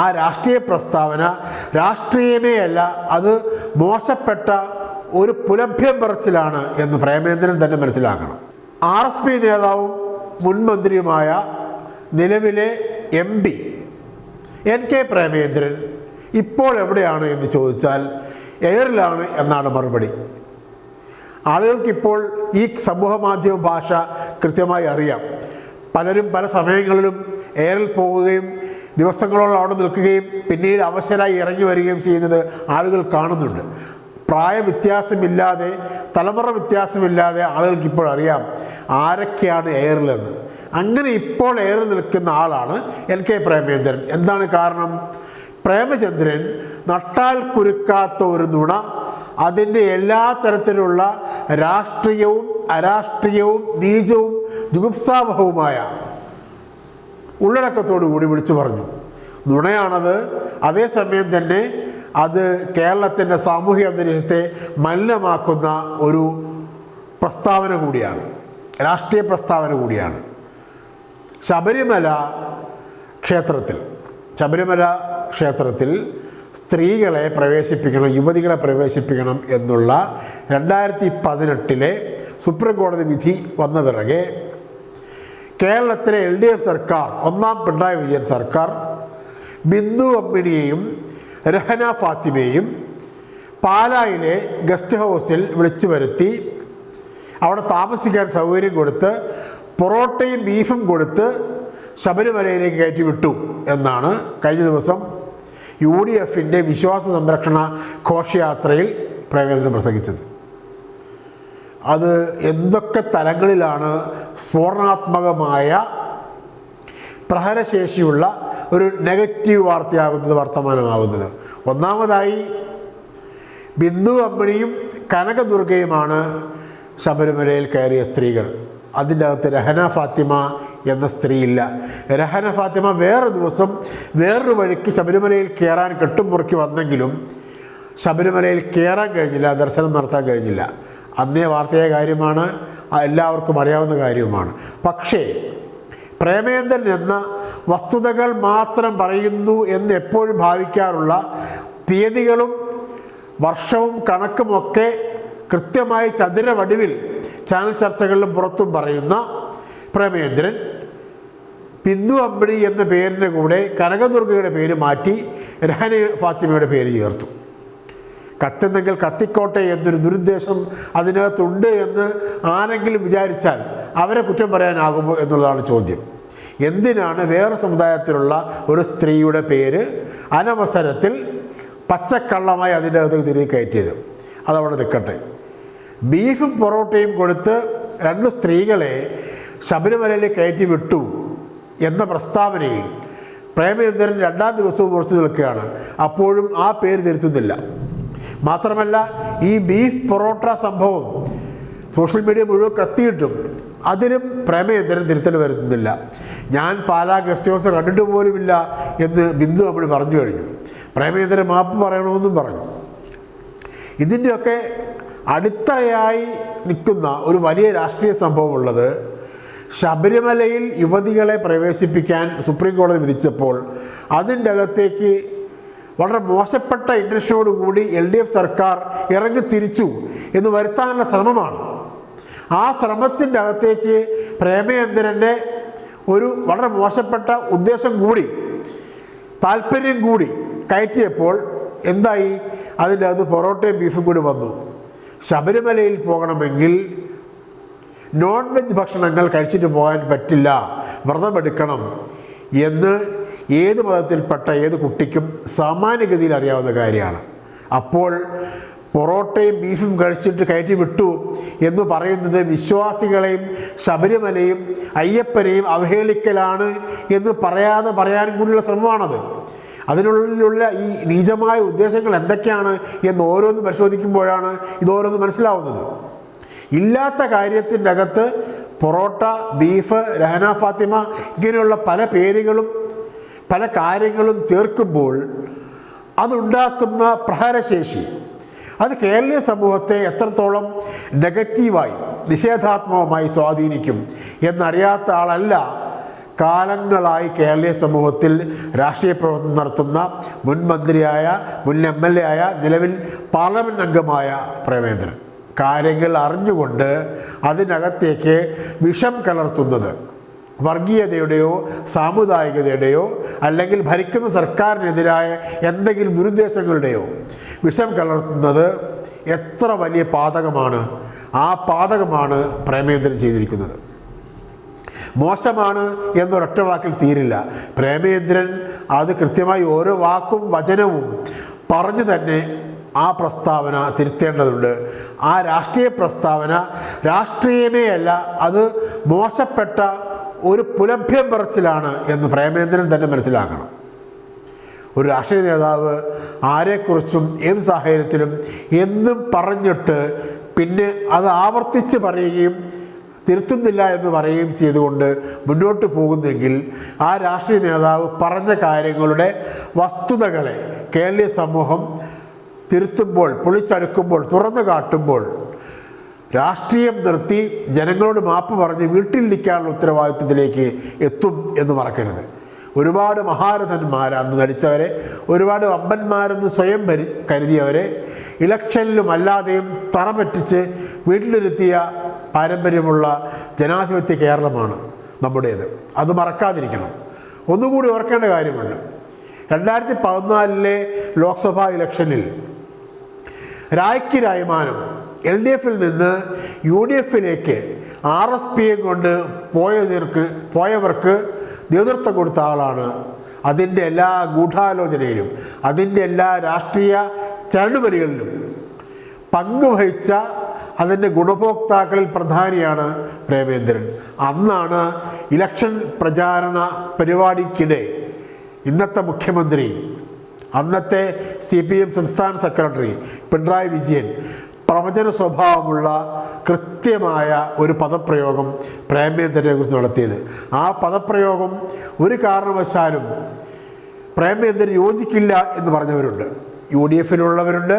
ആ രാഷ്ട്രീയ പ്രസ്താവന രാഷ്ട്രീയമേ അല്ല അത് മോശപ്പെട്ട ഒരു പുലഭ്യം പറച്ചിലാണ് എന്ന് പ്രേമേന്ദ്രൻ തന്നെ മനസ്സിലാക്കണം. ആർ എസ് പി നേതാവും മുൻ മന്ത്രിയുമായ നിലവിലെ M P N K Premachandran ഇപ്പോൾ എവിടെയാണ് എന്ന് ചോദിച്ചാൽ എയറിലാണ് എന്നാണ് മറുപടി. ആളുകൾക്കിപ്പോൾ ഈ സമൂഹ മാധ്യമ ഭാഷ കൃത്യമായി അറിയാം. പലരും പല സമയങ്ങളിലും എയറിൽ പോവുകയും ദിവസങ്ങളോളം അവിടെ നിൽക്കുകയും പിന്നീട് അവശരായി ഇറങ്ങി വരികയും ചെയ്യുന്നത് ആളുകൾ കാണുന്നുണ്ട്. പ്രായവ്യത്യാസമില്ലാതെ തലമുറ വ്യത്യാസമില്ലാതെ ആളുകൾക്ക് ഇപ്പോൾ അറിയാം ആരൊക്കെയാണ് എയറിലെന്ന്. അങ്ങനെ ഇപ്പോൾ എയറിൽ നിൽക്കുന്ന ആളാണ് എൽ കെ പ്രേമചന്ദ്രൻ. എന്താണ് കാരണം? പ്രേമചന്ദ്രൻ നട്ടാൽ കുരുക്കാത്ത ഒരു നുണ അതിന്റെ എല്ലാ തരത്തിലുള്ള രാഷ്ട്രീയവും അരാഷ്ട്രീയവും നീചവും ജുഗുപ്സാവഹവുമായ ഉള്ളടക്കത്തോടു കൂടി വിളിച്ചു പറഞ്ഞു. നുണയാണത്. അതേസമയം തന്നെ അത് കേരളത്തിന്റെ സാമൂഹിക അന്തരീക്ഷത്തെ മലിനമാക്കുന്ന ഒരു പ്രസ്താവന കൂടിയാണ്. രാഷ്ട്രീയ പ്രസ്താവന കൂടിയാണ്. ശബരിമല ക്ഷേത്രത്തിൽ ശബരിമല ക്ഷേത്രത്തിൽ സ്ത്രീകളെ പ്രവേശിപ്പിക്കണം യുവതികളെ പ്രവേശിപ്പിക്കണം എന്നുള്ള രണ്ടായിരത്തി പതിനെട്ടിലെ സുപ്രീം കോടതി വിധി വന്ന പിറകെ കേരളത്തിലെ എൽ ഡി എഫ് സർക്കാർ ഒന്നാം പിണറായി വിജയൻ സർക്കാർ ബിന്ദു അമ്മിണിയെയും രഹന ഫാത്തിമയെയും പാലായിലെ ഗസ്റ്റ് ഹൗസിൽ വിളിച്ചു വരുത്തി അവിടെ താമസിക്കാൻ സൗകര്യം കൊടുത്ത് പൊറോട്ടയും ബീഫും കൊടുത്ത് ശബരിമലയിലേക്ക് കയറ്റി വിട്ടു എന്നാണ് കഴിഞ്ഞ ദിവസം യു ഡി എഫിന്റെ വിശ്വാസ സംരക്ഷണ ഘോഷയാത്രയിൽ പ്രേമേന്ദ്രൻ പ്രസംഗിച്ചത്. അത് എന്തൊക്കെ തലങ്ങളിലാണ് സ്ഫോടനാത്മകമായ പ്രഹരശേഷിയുള്ള ഒരു നെഗറ്റീവ് വാർത്തയാകുന്നത് വർത്തമാനമാകുന്നത്. ഒന്നാമതായി ബിന്ദു അമ്മിണിയും കനകദുർഗയുമാണ് ശബരിമലയിൽ കയറിയ സ്ത്രീകൾ. അതിന്റെ അകത്ത് രഹന ഫാത്തിമ എന്ന സ്ത്രീയില്ല. രഹന ഫാത്തിമ വേറെ ദിവസം വേറൊരു വഴിക്ക് ശബരിമലയിൽ കയറാൻ കെട്ടുമുറുക്കി വന്നെങ്കിലും ശബരിമലയിൽ കയറാൻ കഴിഞ്ഞില്ല ദർശനം നടത്താൻ കഴിഞ്ഞില്ല. അന്നേ വാർത്തയായ കാര്യമാണ് എല്ലാവർക്കും അറിയാവുന്ന കാര്യവുമാണ്. പക്ഷേ പ്രേമേന്ദ്രൻ എന്ന വസ്തുതകൾ മാത്രം പറയുന്നു എന്ന് എപ്പോഴും ഭാവിക്കാറുള്ള തീയതികളും വർഷവും കണക്കുമൊക്കെ കൃത്യമായി ചതുരവടിവിൽ ചാനൽ ചർച്ചകളിലും പുറത്തും പറയുന്ന പ്രേമേന്ദ്രൻ ബിന്ദു അമ്പിളി എന്ന പേരിന്റെ കൂടെ കനകദുർഗയുടെ പേര് മാറ്റി രഹന ഫാത്തിമയുടെ പേര് ചേർത്തു. കത്തുന്നെങ്കിൽ കത്തിക്കോട്ടെ എന്നൊരു ദുരുദ്ദേശം അതിനകത്തുണ്ട് എന്ന് ആരെങ്കിലും വിചാരിച്ചാൽ അവരെ കുറ്റം പറയാനാകുമോ എന്നുള്ളതാണ് ചോദ്യം. എന്തിനാണ് വേറെ സമുദായത്തിലുള്ള ഒരു സ്ത്രീയുടെ പേര് അനവസരത്തിൽ പച്ചക്കള്ളമായി അതിന്റെ അകത്ത് തിരികെ കയറ്റിയത്? അതവിടെ നിൽക്കട്ടെ. ബീഫും പൊറോട്ടയും കൊടുത്ത് രണ്ട് സ്ത്രീകളെ ശബരിമലയിൽ കയറ്റി വിട്ടു എന്ന പ്രസ്താവനയിൽ പ്രേമചന്ദ്രൻ രണ്ടാം ദിവസവും ഉറച്ചു നിൽക്കുകയാണ്. അപ്പോഴും ആ പേര് തിരുത്തുന്നില്ല. മാത്രമല്ല ഈ ബീഫ് പൊറോട്ട സംഭവം സോഷ്യൽ മീഡിയ മുഴുവൻ കത്തിയിട്ടും അതിനും പ്രേമചന്ദ്രൻ തിരുത്തൽ വരുന്നില്ല. ഞാൻ പാലാ ഗസ്റ്റ് ഹൗസ് കണ്ടിട്ട് പോലുമില്ല എന്ന് ബിന്ദു നമ്മൾ പറഞ്ഞു കഴിഞ്ഞു. പ്രേമേന്ദ്രൻ മാപ്പ് പറയണമെന്നും പറഞ്ഞു. ഇതിന്റെയൊക്കെ അടിത്തറയായി നിൽക്കുന്ന ഒരു വലിയ രാഷ്ട്രീയ സംഭവമുള്ളത് ശബരിമലയിൽ യുവതികളെ പ്രവേശിപ്പിക്കാൻ സുപ്രീം കോടതി വിധിച്ചപ്പോൾ അതിന്റെ അകത്തേക്ക് വളരെ മോശപ്പെട്ട ഇന്റൻഷനോടുകൂടി എൽ ഡി എഫ് സർക്കാർ ഇറങ്ങി തിരിച്ചു എന്ന് വരുത്താനുള്ള ശ്രമമാണ്. ആ ശ്രമത്തിന്റെ അകത്തേക്ക് പ്രേമചന്ദ്രന്റെ ഒരു വളരെ മോശപ്പെട്ട ഉദ്ദേശം കൂടി താല്പര്യം കൂടി കയറ്റിയപ്പോൾ എന്തായി? അതിന്റെ അകത്ത് പൊറോട്ടയും ബീഫും കൂടി വന്നു. ശബരിമലയിൽ പോകണമെങ്കിൽ നോൺ വെജ് ഭക്ഷണങ്ങൾ കഴിച്ചിട്ട് പോകാൻ പറ്റില്ല. വ്രതമെടുക്കണം എന്ന് ഏത് മതത്തിൽപ്പെട്ട ഏത് കുട്ടിക്കും സാമാന്യഗതിയിൽ അറിയാവുന്ന കാര്യമാണ്. അപ്പോൾ പൊറോട്ടയും ബീഫും കഴിച്ചിട്ട് കയറ്റി വിട്ടു എന്ന് പറയുന്നത് വിശ്വാസികളെയും ശബരിമലയും അയ്യപ്പനെയും അവഹേളിക്കലാണ് എന്ന് പറയാതെ പറയാനും കൂടിയുള്ള ശ്രമമാണത്. അതിനുള്ളിലുള്ള ഈ നീചമായ ഉദ്ദേശങ്ങൾ എന്തൊക്കെയാണ് എന്ന് ഓരോന്ന് പരിശോധിക്കുമ്പോഴാണ് ഇതോരോന്ന് മനസ്സിലാവുന്നത്. ഇല്ലാത്ത കാര്യത്തിന്റെ അകത്ത് പൊറോട്ട ബീഫ് രഹന ഫാത്തിമ ഇങ്ങനെയുള്ള പല പേരുകളും പല കാര്യങ്ങളും ചേർക്കുമ്പോൾ അതുണ്ടാക്കുന്ന പ്രഹരശേഷി. അത് കേരളീയ സമൂഹത്തെ എത്രത്തോളം നെഗറ്റീവായി നിഷേധാത്മകമായി സ്വാധീനിക്കും എന്നറിയാത്ത ആളല്ല കാലങ്ങളായി കേരളീയ സമൂഹത്തിൽ രാഷ്ട്രീയ പ്രവർത്തനം നടത്തുന്ന മുൻ മന്ത്രിയായ മുൻ എം എൽ എ ആയ നിലവിൽ പാർലമെന്റ് അംഗമായ പ്രേമേന്ദ്രൻ. കാര്യങ്ങൾ അറിഞ്ഞുകൊണ്ട് അതിനകത്തേക്ക് വിഷം കലർത്തുന്നത് വർഗീയതയുടെയോ സാമുദായികതയുടെയോ അല്ലെങ്കിൽ ഭരിക്കുന്ന സർക്കാരിനെതിരായ എന്തെങ്കിലും ദുരുദ്ദേശങ്ങളുടെയോ വിഷം കലർത്തുന്നത് എത്ര വലിയ പാതകമാണ്? ആ പാതകമാണ് പ്രേമേന്ദ്രൻ ചെയ്തിരിക്കുന്നത്. മോശമാണ് എന്നൊരൊറ്റ വാക്കിൽ തീരില്ല. പ്രേമേന്ദ്രൻ അത് കൃത്യമായി ഓരോ വാക്കും വചനവും പറഞ്ഞു തന്നെ ആ പ്രസ്താവന തിരുത്തേണ്ടതുണ്ട്. ആ രാഷ്ട്രീയ പ്രസ്താവന രാഷ്ട്രീയമേ അല്ല അത് മോശപ്പെട്ട ഒരു പുലഭ്യം പറച്ചിലാണ് എന്ന് പ്രേമേന്ദ്രൻ തന്നെ മനസ്സിലാക്കണം. ഒരു രാഷ്ട്രീയ നേതാവ് ആരെക്കുറിച്ചും ഏത് സാഹചര്യത്തിലും എന്നും പറഞ്ഞിട്ട് പിന്നെ അത് ആവർത്തിച്ച് പറയുകയും തിരുത്തുന്നില്ല എന്ന് പറയുകയും ചെയ്തുകൊണ്ട് മുന്നോട്ട് പോകുന്നെങ്കിൽ ആ രാഷ്ട്രീയ നേതാവ് പറഞ്ഞ കാര്യങ്ങളുടെ വസ്തുതകളെ കേരളീയ സമൂഹം തിരുത്തുമ്പോൾ പൊളിച്ചടുക്കുമ്പോൾ തുറന്നു കാട്ടുമ്പോൾ രാഷ്ട്രീയം നിർത്തി ജനങ്ങളോട് മാപ്പ് പറഞ്ഞ് വീട്ടിൽ നിൽക്കാനുള്ള ഉത്തരവാദിത്വത്തിലേക്ക് എത്തും എന്ന് മറക്കരുത്. ഒരുപാട് മഹാരഥന്മാർ അന്ന് നടിച്ചവരെ ഒരുപാട് അമ്പന്മാരെന്ന് സ്വയം ഭരി കരുതിയവരെ ഇലക്ഷനിലും അല്ലാതെയും തറ പറ്റിച്ച് വീട്ടിലിരുത്തിയ പാരമ്പര്യമുള്ള ജനാധിപത്യ കേരളമാണ് നമ്മുടേത്. അത് മറക്കാതിരിക്കണം. ഒന്നുകൂടി ഓർക്കേണ്ട കാര്യമുണ്ട്. രണ്ടായിരത്തി പതിനാലിലെ ലോക്സഭാ ഇലക്ഷനിൽ രായ്ക്ക് എൽ ഡി എഫിൽ നിന്ന് യു ഡി എഫിലേക്ക് ആർ എസ് പിയെ കൊണ്ട് പോയതിർക്ക് പോയവർക്ക് നേതൃത്വം കൊടുത്ത ആളാണ്. അതിന്റെ എല്ലാ ഗൂഢാലോചനയിലും അതിന്റെ എല്ലാ രാഷ്ട്രീയ ചരടുപലികളിലും പങ്കുവഹിച്ച അതിന്റെ ഗുണഭോക്താക്കളിൽ പ്രധാനിയാണ് പ്രേമേന്ദ്രൻ. അന്നാണ് ഇലക്ഷൻ പ്രചാരണ പരിപാടിക്കിടെ ഇന്നത്തെ മുഖ്യമന്ത്രി അന്നത്തെ സി പി എം സംസ്ഥാന സെക്രട്ടറി പിണറായി വിജയൻ പ്രവചന സ്വഭാവമുള്ള കൃത്യമായ ഒരു പദപ്രയോഗം പ്രേമേന്ദ്രനെ കുറിച്ച് നടത്തിയത്. ആ പദപ്രയോഗം ഒരു കാരണവശാലും പ്രേമേന്ദ്രൻ യോജിക്കില്ല എന്ന് പറഞ്ഞവരുണ്ട്. യു ഡി എഫിലുള്ളവരുണ്ട്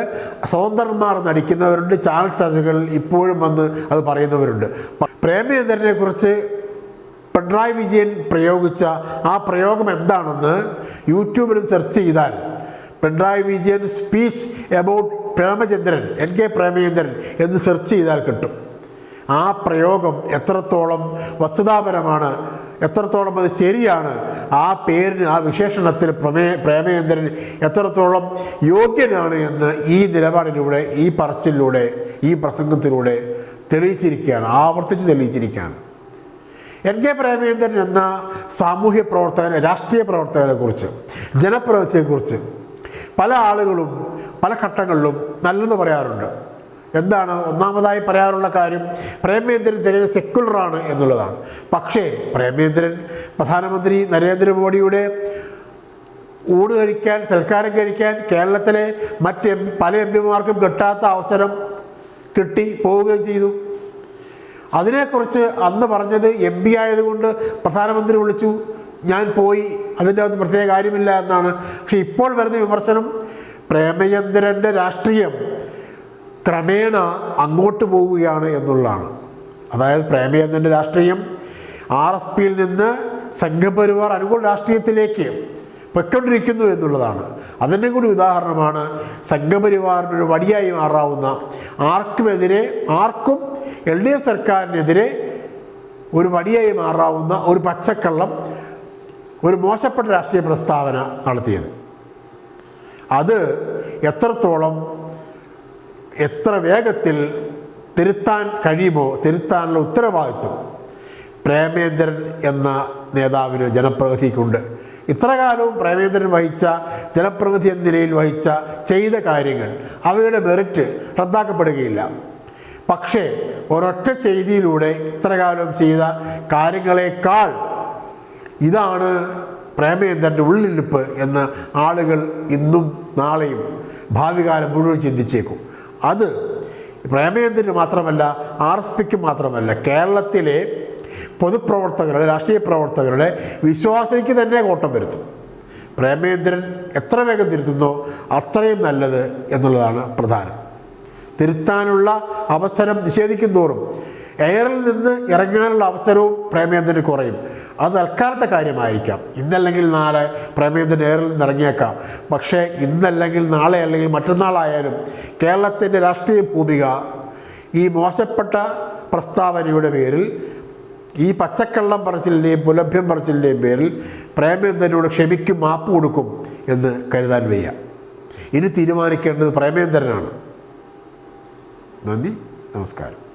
സ്വതന്ത്രന്മാർ നടിക്കുന്നവരുണ്ട് ചാനൽ ചർച്ചകളിൽ ഇപ്പോഴും വന്ന് അത് പറയുന്നവരുണ്ട്. പ്രേമേന്ദ്രനെ കുറിച്ച് പിണറായി വിജയൻ പ്രയോഗിച്ച ആ പ്രയോഗം എന്താണെന്ന് യൂട്യൂബിൽ സെർച്ച് ചെയ്താൽ Pinarayi Vijayan speech about Premachandran N K Premachandran എന്ന് സെർച്ച് ചെയ്താൽ കിട്ടും. ആ പ്രയോഗം എത്രത്തോളം വസ്തുതാപരമാണ് എത്രത്തോളം അത് ശരിയാണ് ആ പേരിന് ആ വിശേഷണത്തിന് പ്രമേ പ്രേമചന്ദ്രൻ എത്രത്തോളം യോഗ്യനാണ് എന്ന് ഈ നിലപാടിലൂടെ ഈ പറച്ചിലൂടെ ഈ പ്രസംഗത്തിലൂടെ തെളിയിച്ചിരിക്കുകയാണ് ആവർത്തിച്ച് തെളിയിച്ചിരിക്കുകയാണ്. എൻ കെ പ്രേമേന്ദ്രൻ എന്ന സാമൂഹ്യ പ്രവർത്തകനെ രാഷ്ട്രീയ പ്രവർത്തകനെക്കുറിച്ച് ജനപ്രവർത്തിയെക്കുറിച്ച് പല ആളുകളും പല ഘട്ടങ്ങളിലും നല്ലത് പറയാറുണ്ട്. എന്താണ്? ഒന്നാമതായി പറയാറുള്ള കാര്യം പ്രേമേന്ദ്രൻ തികഞ്ഞ സെക്കുലറാണ് എന്നുള്ളതാണ്. പക്ഷേ പ്രേമേന്ദ്രൻ പ്രധാനമന്ത്രി നരേന്ദ്രമോദിയുടെ ഊട് കഴിക്കാൻ സൽക്കാരം കഴിക്കാൻ കേരളത്തിലെ മറ്റ് പല എം പിമാർക്കും കിട്ടാത്ത അവസരം കിട്ടി പോവുകയും ചെയ്തു. അതിനെക്കുറിച്ച് അന്ന് പറഞ്ഞത് എം പി ആയതുകൊണ്ട് പ്രധാനമന്ത്രി വിളിച്ചു. ഞാൻ പോയി അതിന്റെ അകത്ത് പ്രത്യേക കാര്യമില്ല എന്നാണ്. പക്ഷെ ഇപ്പോൾ വരുന്ന വിമർശനം പ്രേമചന്ദ്രന്റെ രാഷ്ട്രീയം ക്രമേണ അങ്ങോട്ട് പോവുകയാണ് എന്നുള്ളതാണ്. അതായത് പ്രേമചന്ദ്രന്റെ രാഷ്ട്രീയം ആർ എസ് പിയിൽ നിന്ന് സംഘപരിവാർ അനുകൂല രാഷ്ട്രീയത്തിലേക്ക് പൊയ്ക്കൊണ്ടിരിക്കുന്നു എന്നുള്ളതാണ്. അതിന്റെ കൂടി ഉദാഹരണമാണ് സംഘപരിവാറിനൊരു വടിയായി മാറാവുന്ന ആർക്കുമെതിരെ ആർക്കും എൽ ഡി എഫ് സർക്കാരിനെതിരെ ഒരു വടിയായി മാറാവുന്ന ഒരു പച്ചക്കള്ളം ഒരു മോശപ്പെട്ട രാഷ്ട്രീയ പ്രസ്താവന നടത്തിയത്. അത് എത്രത്തോളം എത്ര വേഗത്തിൽ തിരുത്താൻ കഴിയുമോ തിരുത്താനുള്ള ഉത്തരവാദിത്വം പ്രേമേന്ദ്രൻ എന്ന നേതാവിന് ജനപ്രതിനിധിക്കുണ്ട്. ഇത്രകാലവും പ്രേമേന്ദ്രൻ വഹിച്ച ജനപ്രതിനിധി എന്ന നിലയിൽ വഹിച്ച ചെയ്ത കാര്യങ്ങൾ അവയുടെ മെറിറ്റ് റദ്ദാക്കപ്പെടുകയില്ല. പക്ഷേ ഒരൊറ്റ ചെയ്തിയിലൂടെ ഇത്രകാലം ചെയ്ത കാര്യങ്ങളെക്കാൾ ഇതാണ് പ്രേമേന്ദ്രന്റെ ഉള്ളിലിപ്പ് എന്ന് ആളുകൾ ഇന്നും നാളെയും ഭാവി കാലം മുഴുവൻ ചിന്തിച്ചേക്കും. അത് പ്രേമേന്ദ്രന് മാത്രമല്ല ആർ എസ് പിക്ക് മാത്രമല്ല കേരളത്തിലെ പൊതുപ്രവർത്തകരുടെ രാഷ്ട്രീയ പ്രവർത്തകരുടെ വിശ്വാസയ്ക്ക് തന്നെ കോട്ടം വരുത്തും. പ്രേമേന്ദ്രൻ എത്ര വേഗം തിരുത്തുന്നോ അത്രയും നല്ലത് എന്നുള്ളതാണ് പ്രധാനം. തിരുത്താനുള്ള അവസരം നിഷേധിക്കും തോറും എയറിൽ നിന്ന് ഇറങ്ങാനുള്ള അവസരവും പ്രേമേന്ദ്രന് കുറയും. അത് തൽക്കാലത്തെ കാര്യമായിരിക്കാം. ഇന്നല്ലെങ്കിൽ നാളെ പ്രേമേന്ദ്രൻ എയറിൽ നിന്ന് ഇറങ്ങിയേക്കാം. പക്ഷേ ഇന്നല്ലെങ്കിൽ നാളെ അല്ലെങ്കിൽ മറ്റന്നാളായാലും കേരളത്തിന്റെ രാഷ്ട്രീയ ഭൂമിക ഈ മോശപ്പെട്ട പ്രസ്താവനയുടെ പേരിൽ ഈ പച്ചക്കള്ളം പറച്ചിലിന്റെയും പുലഭ്യം പറച്ചിലിന്റെയും പേരിൽ പ്രേമേന്ദ്രനോട് ക്ഷമിക്കും മാപ്പ് കൊടുക്കും എന്ന് കരുതാൻ വയ്യ. ഇനി തീരുമാനിക്കേണ്ടത് പ്രേമേന്ദ്രനാണ് നന്ദി നമസ്കാരം.